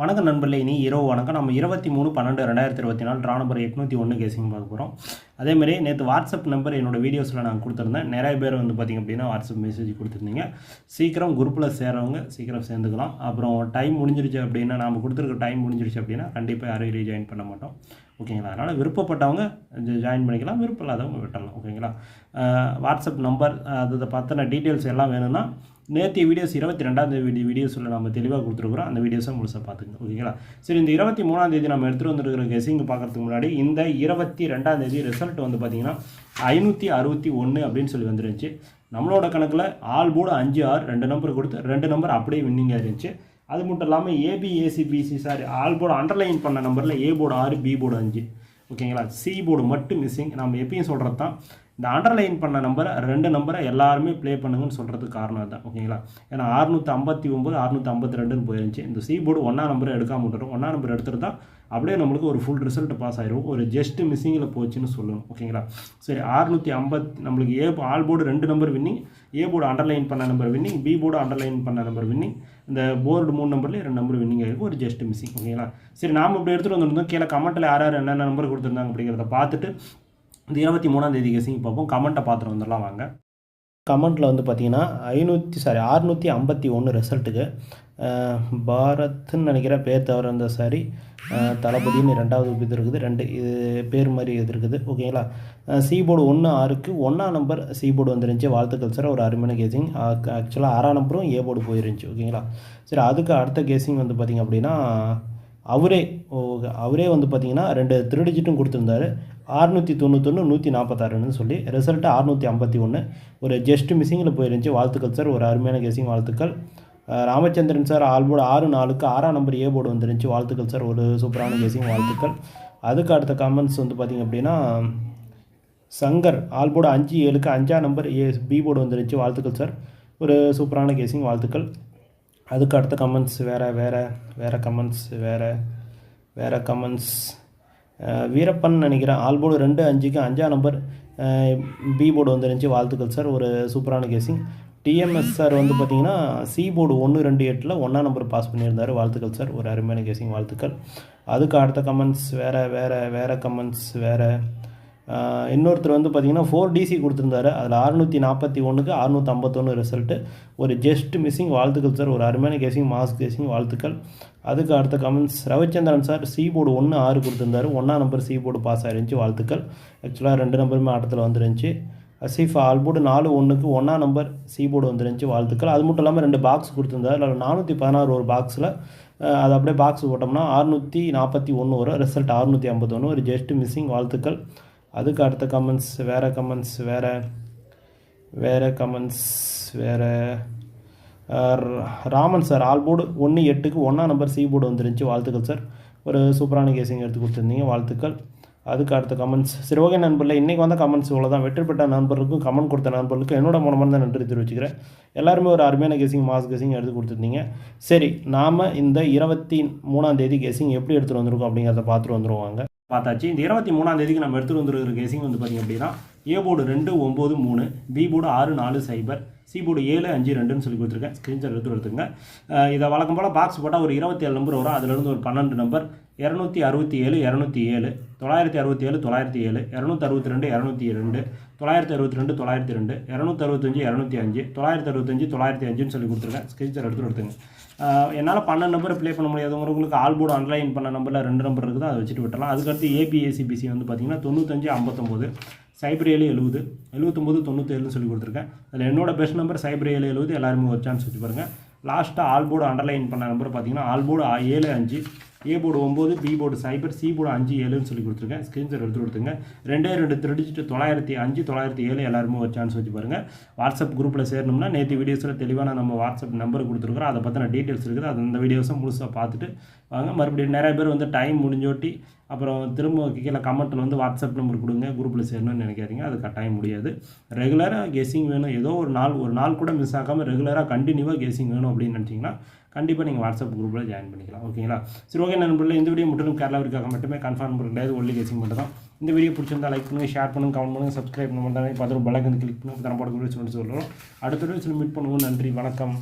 வணக்கம் நண்பர்களே இனி இரவு வணக்கம். நம்ம இருபத்தி மூணு பன்னெண்டு ரெண்டாயிரத்தி இருபத்தி நாலு ட்ரா நம்பர் எட்நூற்றி ஒன்று கேசிங் பார்க்க போகிறோம் அதேமாதிரி நேற்று வாட்ஸ்அப் நம்பர் என்னோட வீடியோஸில் நான் கொடுத்துருந்தேன். நிறைய பேர் வந்து பார்த்திங்க அப்படின்னா வாட்ஸ்அப் மெசேஜ் கொடுத்துருந்தீங்க. சீக்கிரம் குரூப்பில் சேரவங்க சீக்கிரம் சேர்ந்துக்கலாம். அப்புறம் டைம் முடிஞ்சிருச்சு அப்படின்னா நாம் கொடுத்துருக்க டைம் முடிஞ்சிருச்சு அப்படின்னா கண்டிப்பாக யாரும் ரீஜாயின் பண்ண மாட்டோம். ஓகேங்களா? அதனால் விருப்பப்பட்டவங்க ஜாயின் பண்ணிக்கலாம். விருப்பம் இல்லாதவங்க விட்டலாம் ஓகேங்களா? வாட்ஸ்அப் நம்பர் அதை பற்றின டீட்டெயில்ஸ் எல்லாம் வேணும்னா நேற்று வீடியோஸ் இருபத்தி ரெண்டாம் தேதி வீடியோஸில் நம்ம தெளிவாக கொடுத்துருக்குறோம். அந்த வீடியோஸை முழுசாக பார்த்துங்க ஓகேங்களா? சரி இந்த இருபத்தி மூணாம் தேதி நம்ம எடுத்துகிட்டு வந்துருக்கிற கெஸிங் பார்க்குறதுக்கு முன்னாடி இந்த இருபத்தி ரெண்டாம் தேதி ரிசல்ட் வந்து பார்த்தீங்கன்னா ஐநூற்றி அறுபத்தி ஒன்று அப்படின்னு சொல்லி வந்துருந்துச்சு. நம்மளோட கணக்கில் ஆல் போர்டு அஞ்சு ஆறு ரெண்டு நம்பர் கொடுத்து ரெண்டு நம்பர் அப்படியே வின்னிங்காக இருந்துச்சு. அது மட்டும் இல்லாமல் A B A C B C BC sorry all board underline பண்ண நம்பரில் ஏ போர்டு ஆறு பி போர்டு அஞ்சு. ஓகேங்களா? சி போர்டு மட்டும் மிஸ்ஸிங் நம்ம எப்பயும் சொல்கிறது தான் இந்த அண்டர்லைன் பண்ண நம்பரை ரெண்டு நம்பரை எல்லாருமே ப்ளே பண்ணுங்கன்னு சொல்கிறதுக்கு காரணம் தான் ஓகேங்களா ஏன்னா அறுநூற்றி ஐம்பத்தி ஒம்பது அறுநூற்றி ஐம்பத்தி ரெண்டுன்னு போயிருந்துச்சு. இந்த சி போர்டு ஒன்றா நம்பரை எடுக்காம விட்டுரும். ஒன்றா நம்பர் எடுத்துருந்தா அப்படியே நம்மளுக்கு ஒரு ஃபுல் ரிசல்ட் பாஸ் ஆயிரும். ஒரு ஜஸ்ட் மிஸ்ஸிங்கில் போச்சுன்னு சொல்லணும் ஓகேங்களா சரி அறுநூற்றி ஐம்பத்தி நம்மளுக்கு ஏ ஆல் போர்டு ரெண்டு number winning A board underline பண்ண number winning B board underline பண்ண நம்பர் வின்னிங் இந்த போர்டு மூணு நம்பர்லேயே ரெண்டு நம்பர் வின்னிங் ஆகிருக்கும் ஒரு ஜஸ்ட் மிஸ்ஸிங் ஓகேங்களா சரி நாம் இப்படி எடுத்துகிட்டு வந்துருந்தோம். கீழே கமெண்ட்டில் யார் யார் என்னென்ன நம்பர் கொடுத்துருந்தாங்க அப்படிங்கிறத பார்த்துட்டு இந்த இருபத்தி மூணாம் தேதி கெஸிங் பார்ப்போம். கமெண்ட்டை பார்த்துட்டு வந்துடலாம் வாங்க. கமெண்ட்டில் வந்து பார்த்தீங்கன்னா ஐநூற்றி சாரி அறுநூற்றி ஐம்பத்தி ஒன்று ரிசல்ட்டுக்கு பாரத்னு நினைக்கிற பேர் தவிர இருந்த சாரி தளபதினு ரெண்டாவது இது இருக்குது. ரெண்டு இது பேர் மாதிரி இது இருக்குது. ஓகேங்களா சீபோர்டு ஒன்று ஆறுக்கு ஒன்றாம் நம்பர் சீபோர்டு வந்துருந்துச்சு. வாழ்த்துக்கள் சார் ஒரு அருமையான கேசிங் ஆக்சுவலாக ஆறாம் நம்பரும் ஏ போர்டு போயிருந்துச்சு. ஓகேங்களா சரி அதுக்கு அடுத்த கேசிங் வந்து பார்த்திங்க அப்படின்னா அவரே ஓ, அவரே வந்து பார்த்தீங்கன்னா ரெண்டு திருடிஜிட்டும் கொடுத்துருந்தாரு. அறுநூற்றி தொண்ணூத்தொன்று நூற்றி நாற்பத்தாறுன்னு சொல்லி ரிசல்ட்டு அறுநூற்றி ஐம்பத்தி ஒன்று ஒரு ஜஸ்ட் மிஸ்ஸிங்கில் போயிருந்துச்சு. வாழ்த்துக்கள் சார். ஒரு அருமையான கெஸிங் வாழ்த்துக்கள். ராமச்சந்திரன் சார் ஆல்போர்டு ஆறு நாலுக்கு ஆறாம் நம்பர் ஏ போர்டு வந்துருந்துச்சு. வாழ்த்துக்கள் சார். ஒரு சூப்பரான கெஸிங் வாழ்த்துக்கள். அதுக்கு அடுத்த கமெண்ட்ஸ் வந்து பார்த்திங்க அப்படின்னா சங்கர் ஆல்போர்டு அஞ்சு ஏழுக்கு அஞ்சாம் நம்பர் ஏ பி போர்டு வந்துருந்துச்சு. வாழ்த்துக்கள் சார். ஒரு சூப்பரான கேசிங் வாழ்த்துக்கள். அதுக்கு அடுத்த கமெண்ட்ஸ் வேறு வேறு வேறு கமெண்ட்ஸ் வேறு வேறு கமெண்ட்ஸ் வீரப்பன் நினைக்கிறேன் ஆல்போர்டு ரெண்டு அஞ்சுக்கு அஞ்சாம் நம்பர் பி போர்டு வந்துருந்துச்சு. வாழ்த்துக்கள் சார். ஒரு சூப்பரான கேசிங் டிஎம்எஸ் சார் வந்து பார்த்தீங்கன்னா சி போர்டு ஒன்று ரெண்டு எட்டில் ஒன்றா நம்பர் பாஸ் பண்ணியிருந்தார். வாழ்த்துக்கள் சார். ஒரு அருமையான கேசிங் வாழ்த்துக்கள். அதுக்கு அடுத்த கமெண்ட்ஸ் வேறு வேறு வேறு கமெண்ட்ஸ் வேறு இன்னொருத்தர் வந்து பார்த்தீங்கன்னா ஃபோர் டிசி கொடுத்துருந்தாரு. அதில் அறுநூற்றி நாற்பத்தி ஒன்றுக்கு அறுநூற்றி ஐம்பத்தொன்று ரிசல்ட்டு ஒரு ஜஸ்ட் மிஸ்ஸிங் வாழ்த்துக்கள் சார் ஒரு அருமையான கேசிங் மாஸ் கேசிங் வாழ்த்துக்கள். அதுக்கு அடுத்த comments Ravichandran sir C board ஒன்று ஆறு கொடுத்துருந்தாரு. ஒன்றா நம்பர் சி போர்டு பாஸ் ஆயிருந்துச்சு வாழ்த்துக்கள். ஆக்சுவலாக ரெண்டு நம்பருமே ஆட்டத்தில் வந்துருந்துச்சு. அசீஃப் ஆல்போர்டு நாலு ஒன்றுக்கு ஒன்றா நம்பர் சி போர்டு வந்துருந்துச்சு வாழ்த்துக்கள். அது மட்டும் இல்லாமல் ரெண்டு பாக்ஸ் கொடுத்துருந்தாரு. அதில் நானூற்றி பதினாறு ஒரு பாக்ஸில் அது அப்படியே பாக்ஸ் போட்டோம்னா அறுநூற்றி நாற்பத்தி ஒன்று வரும். ரிசல்ட் அறுநூற்றி ஐம்பத்தொன்று ஒரு ஜஸ்ட் மிஸ்ஸிங் வாழ்த்துக்கள். அதுக்கு அடுத்த கமெண்ட்ஸ் வேறு கமெண்ட்ஸ் வேறு வேறு கமெண்ட்ஸ் வேறு. ராமன் சார் ஆல்போர்டு ஒன்று எட்டுக்கு ஒன்றா நம்பர் சி போர்டு வந்துருந்துச்சு. வாழ்த்துக்கள் சார் ஒரு சூப்பரான கேசிங் எடுத்து கொடுத்துருந்தீங்க. வாழ்த்துக்கள். அதுக்கு அடுத்த கமெண்ட்ஸ் சரி ஓகே நண்பரில் இன்றைக்கி வந்த கமெண்ட்ஸ் இவ்வளோ தான் வெற்றி பெற்ற நண்பர்களுக்கும் கமெண்ட் கொடுத்த நண்பர்களுக்கும் என்னோட மூலமாக தான் நன்றி தெரிவிச்சுக்கிறேன். எல்லாருமே ஒரு அருமையான கேசிங் மாஸ் கேசிங் எடுத்து கொடுத்துருந்தீங்க. சரி நாம் இந்த இருபத்தி மூணாம் தேதி கேசிங் எப்படி எடுத்துகிட்டு வந்திருக்கோம் அப்படிங்கிறத பார்த்துட்டு வந்துருவாங்க பார்த்தாச்சு. இந்த இருபத்தி மூணாம் தேதிக்கு நம்ம எடுத்துகிட்டு வந்துருக்கிற கேசிங் வந்து பார்த்திங்க அப்படின்னா ஏ போர்டு ரெண்டு ஒம்பது மூணு பி போர்டு ஆறு நாலு சைபர் சிபோர்டு ஏழு அஞ்சு ரெண்டுன்னு சொல்லி கொடுத்துருக்கேன். ஸ்க்ரீன்ஷாட் எடுத்து எடுத்துங்க இதை வழக்கம் போல் பாக்ஸ் போட்டால் ஒரு இருபத்தேழு நம்பர் வரும். அதுலேருந்து ஒரு பன்னெண்டு நம்பர் இரநூத்தி அறுபத்தி ஏழு இரநூத்தி ஏழு. தொள்ளாயிரத்தி அறுபத்தி ஏழு தொள்ளாயிரத்தி ஏழு. இரநூத்தி அறுபத்தி ரெண்டு இரநூத்தி ரெண்டு தொள்ளாயிரத்தி அறுபத்தி ரெண்டு தொள்ளாயிரத்தி ரெண்டு இரநூத்தி அறுபத்தஞ்சு இரநூத்தி அஞ்சு. தொள்ளாயிரத்தி அறுபத்தஞ்சு தொள்ளாயிரத்தி அஞ்சுன்னு சொல்லி கொடுத்துருக்கேன் ஸ்க்ரீன்ஷாட் எடுத்து எடுத்துங்க என்னால் பன்னெண்டு நம்பர் ப்ளே பண்ண முடியாதவங்களுக்கு ஆல் போர்டு அன்லைன் பண்ண நம்பரில் ரெண்டு நம்பர் இருக்குது அதை வச்சுட்டு விட்டுறலாம். அதுக்கடுத்து ஏபிஏசிபிசி வந்து பார்த்தீங்கன்னா தொண்ணூத்தஞ்சு ஐம்பத்தொம்போது. சைபர் ஏழு எழுபது எழுபத்தொம்போது தொண்ணூற்றேழுன்னு சொல்லி கொடுத்துருக்கேன். அதில் என்னோட பெஸ்ட் நம்பர் சைபர் ஏழு எழுபது எல்லாருமே ஒரு சான்ஸ் வச்சு பாருங்கள் லாஸ்ட்டாக ஆல்போர்டு அண்டர்லைன் பண்ண நம்பர் பார்த்தீங்கன்னா ஆல்போர்டு ஏழு அஞ்சு. ஏ போர்டு ஒம்பது பி போர்டு சைபர் சி போர்டு அஞ்சு ஏழுன்னு சொல்லி கொடுத்துருக்கேன் ஸ்க்ரீன்ஷாட் எடுத்து கொடுத்துங்க ரெண்டே ரெண்டு திருடிச்சிட்டு தொள்ளாயிரத்தி அஞ்சு தொள்ளாயிரத்தி ஏழு எல்லாருமே ஒரு சான்ஸ் வச்சு பாருங்கள் வாட்ஸ்அப் குரூப்பில் சேரணும்னா நேற்று வீடியோஸில் தெளிவான நம்ம வாட்ஸ்அப் நம்பர் கொடுத்துருக்குறோம். அதை பற்றின டீட்டெயில்ஸ் இருக்குது. அது அந்த வீடியோஸை முழுசாக பார்த்துட்டு வாங்க. மறுபடியும் நிறைய பேர் வந்து டைம் முடிஞ்சோட்டி அப்புறம் திரும்ப கீழே கமெண்ட்டில் வந்து வாட்ஸ்அப் நம்பர் கொடுங்க. குரூப்பில் சேரணும்னு நினைக்காதீங்க. அது கட்டாயம் முடியாது. ரெகுலராக கெஸிங் வேணும். ஏதோ ஒரு நாள் ஒரு நாள் கூட மிஸ் ஆகாமல் ரெகுலராக கண்டினியூவாக கெஸிங் வேணும் அப்படின்னு நினச்சிங்கன்னா கண்டிப்பாக நீங்கள் வாட்ஸ்அப் குரூப்பில் ஜாயின் பண்ணிக்கலாம். ஓகேங்களா சரி ஓகே நண்பர்களே இந்த வீடியோ முற்றிலும் கேரளாவிற்காக மட்டுமே கன்ஃபார்ம் கிடையாது ஒல்லி கெஸிங் மட்டும் தான் இந்த வீடியோ பிடிச்சிருந்தா லைக் பண்ணுங்கள் ஷேர் பண்ணுங்கள் கமெண்ட் பண்ணுங்கள் சப்ஸ்கிரைப் பண்ண மாட்டாங்க பார்த்து பெல் ஐக்கன் கிளிக் பண்ணி தரப்பாடு போட சொல்லுறோம் அடுத்த வீடியோஸில் மீட் பண்ணுவோம். நன்றி வணக்கம்.